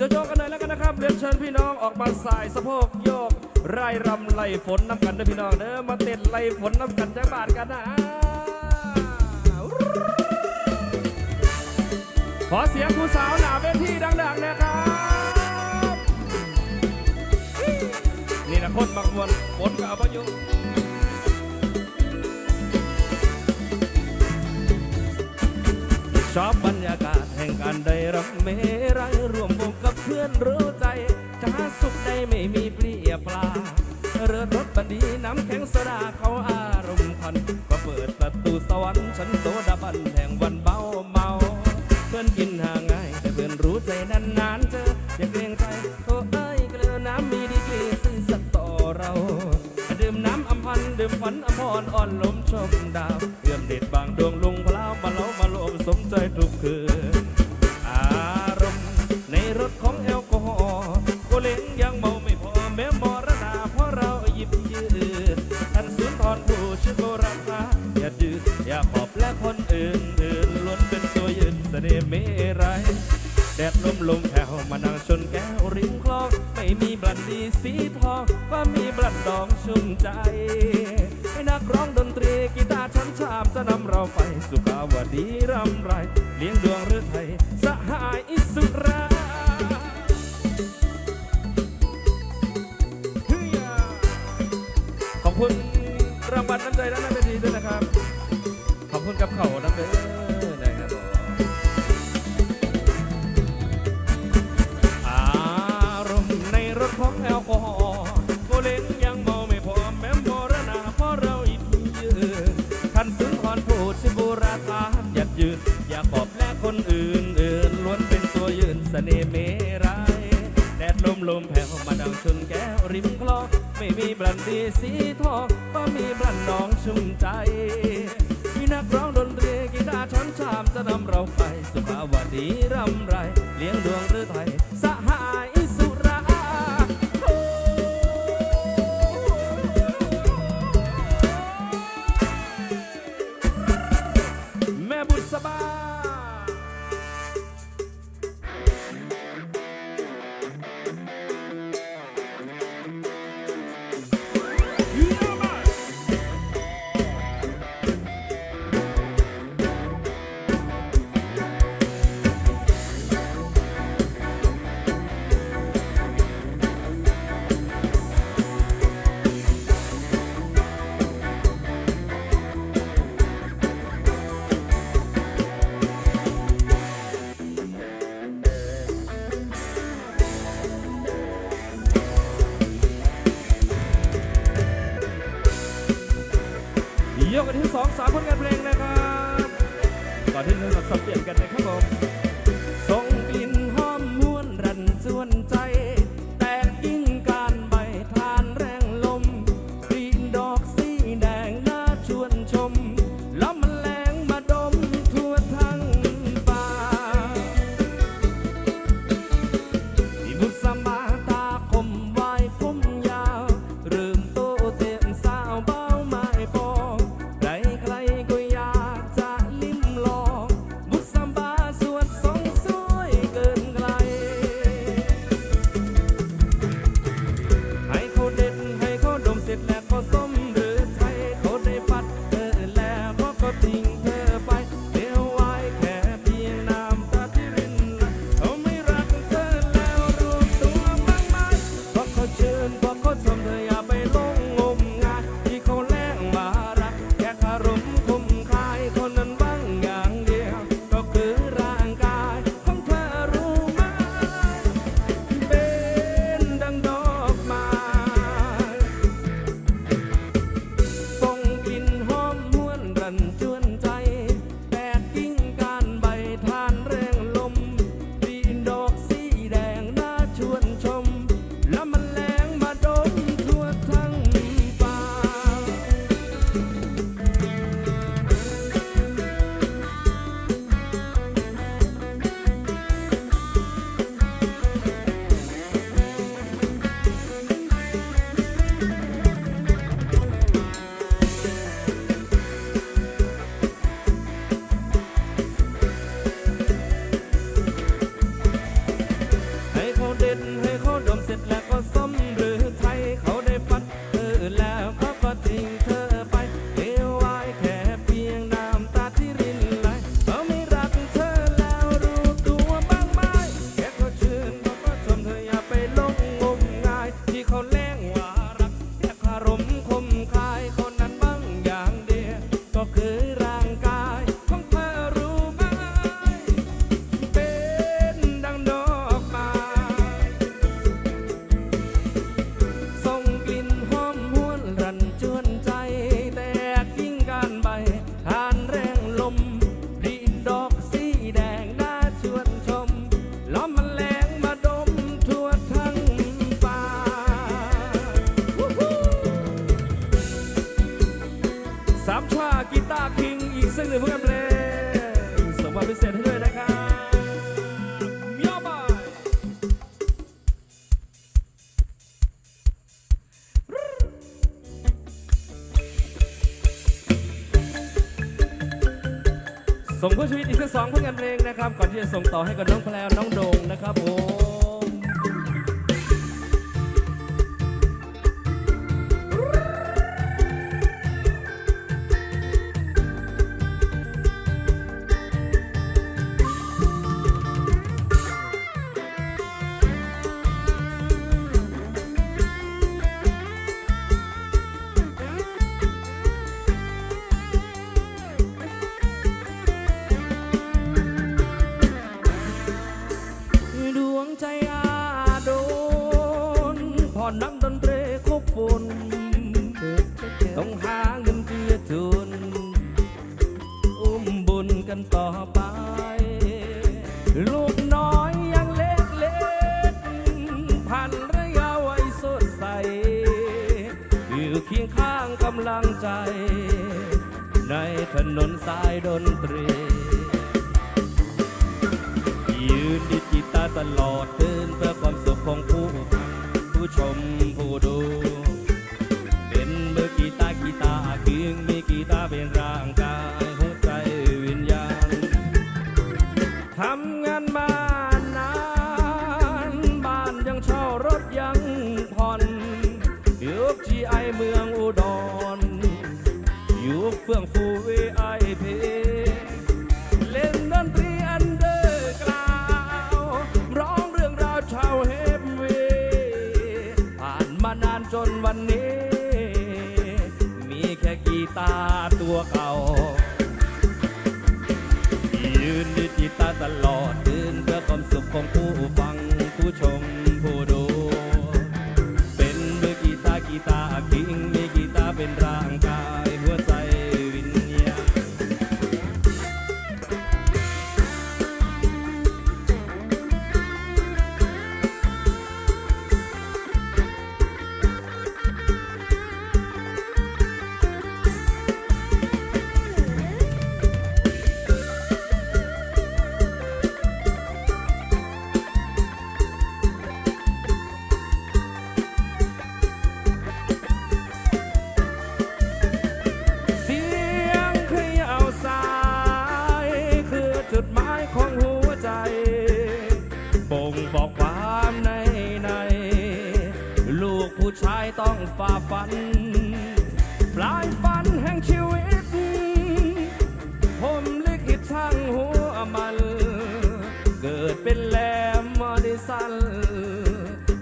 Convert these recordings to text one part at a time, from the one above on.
จะโยกกันหน่อยแล้วกันนะครับเรียนเชิญพี่น้องออกมาสายสะโพกโยกไร่รำไล่ฝนน้ำกันเด้อพี่น้องเด้อมาเต้นไล่ฝนน้ำกันจังบาทกันนะขอเสียงผู้สาวหนาเวทีดังๆนะครับ นี่นะคนบางคนฝนก็เอาไปอยู่ อบบรรยากาศแห่งการได้รับเมรัยรวมวงกับเพื่อนรู้ใจจะหาสุขได้ไม่มีเปลี่ยปลา เรือรถบันดีน้ำแข็งโซดาเขาอารมณ์พันก็เปิดประตูสวรรค์ฉันโซดาบันแห่งวันเบาเมา เพื่อนกินห่างง่าย แต่เพื่อนรู้ใจนานๆเจออย่าเกรงใจโทเอ้ยเกลือน้ำมีดีกรีซื่อสัตย์ต่อเราดื่มน้ำอำพันดื่มฝันอภรอ่อนลมชมดาวเอื้อมเด็ดบางดวงลุง สมใจทุกคืน อารมณ์ในรถของแอลกอฮอล์โกเล้งยังเมาไม่พอแม้มรณาเพราะเราหยิบยืดท่านสุนทรผู้ชื่อโบราณาอย่าดื้ออย่าขอบและคนอื่นอื่นล้วนเป็นตัวยืนเสน่ห์เมรัยแดดลมลมแผ่วมานั่งชนแก้วริมคลองไม่มีบลันดีสีทองก็มีบลันดองชุ่มใจให้นักร้องดนตรี กีตาร์ชั้นชามจะนำเราไปสุขาวดีรำไร เลี้ยงดวงฤทัยสหายอิสุราเฮ้ยอะขอบคุณรางวัลน้ำใจด้านหน้าเวทีด้วยนะครับ ขอบคุณกับเขาน้ำเด้อนะครับผมอารมณ์ในรถของแอลกอ บลันดีสีทองก็มีบลันน้องชุ่มใจมีนักร้องดนตรีกีตาร์ช้อนชามจะนำเราไปสุภาวดีรำไร กันนะครับผม สักสองผลงานเพลงนะครับ ก่อนที่จะส่งต่อให้กับน้องแพลวน้องโด่งนะครับผม มผู้ดู เป็นบ จนวันนี้ ปลายฝันแห่งชีวิต ผมลิขิตทางหัวมัน เกิดเป็นแหลมมอดิสัน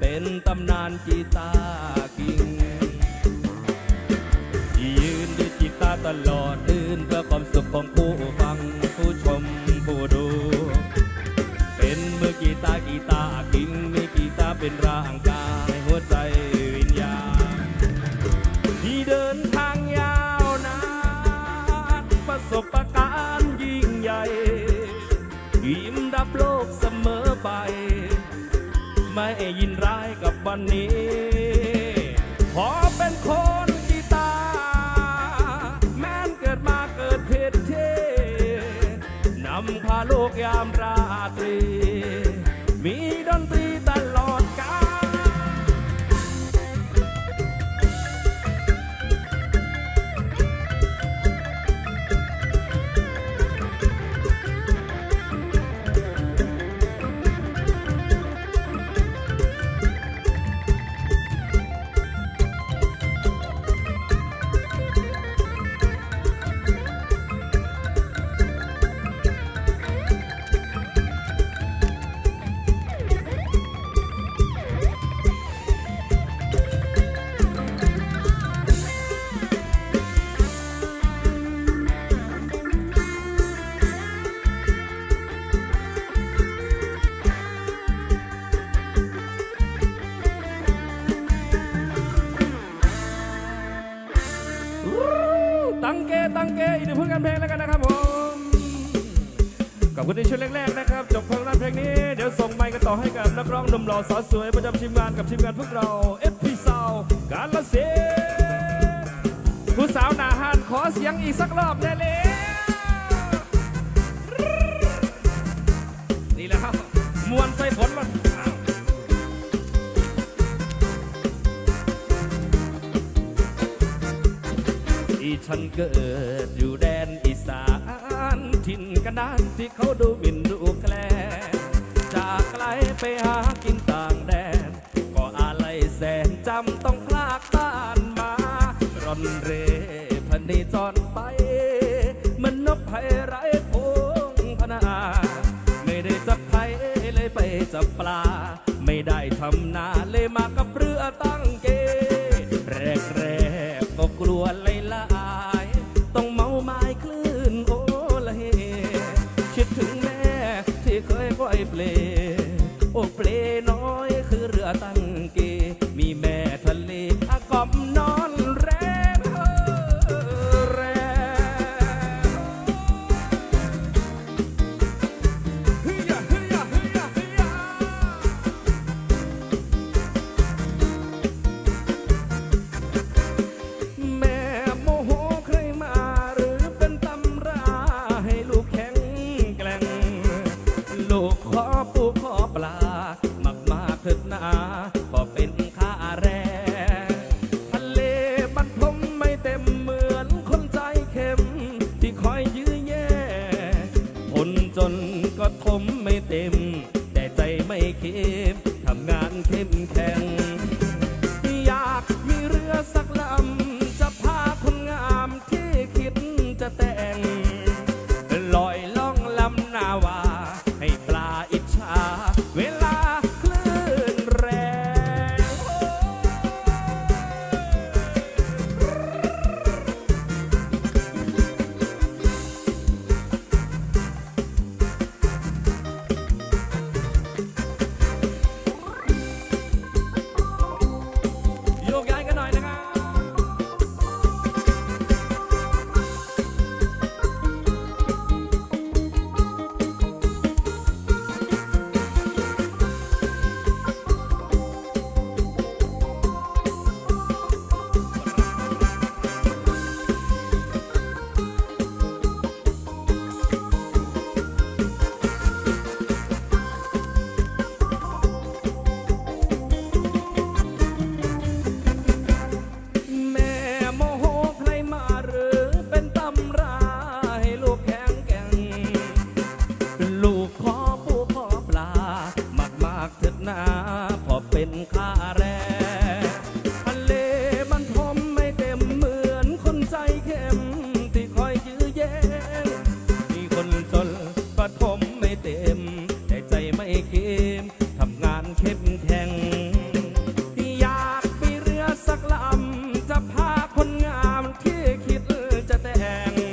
เป็นตำนานกีตาร์กิงยืนด้วยกีตาร์ตลอด เป็นคนกีตาร์แม้นเกิดมาเกิดผิดที่นำพาโลกยามรา พึ่งผลงานเพลงแล้วกันนะครับผมขอบคุณในช่วงแรกๆนะครับจบผลงานเพลงนี้เดี๋ยวส่งไมค์กันต่อให้กับนักร้องหนุ่มหล่อสาวสวยประจำทีมงานกับทีมงานพวกเรา FP s o u n d การละเสียผู้สาวหนาหานขอเสียงอีกสักรอบได้เลยนี่แหละครับมวนใส่ฝ ฉันเกิดอยู่แดนอีสานถิ่นกันดานที่เขาดูหมินดูแคลนจากไกลไปหากินต่างแดน ก็อะไรแสนจำต้องคลากบ้านมา ร่อนเร่พันีจอนไป มันนกไพไรพงพนา ไม่ได้จับไทยเลยไปจับปลา ไม่ได้ทำนา and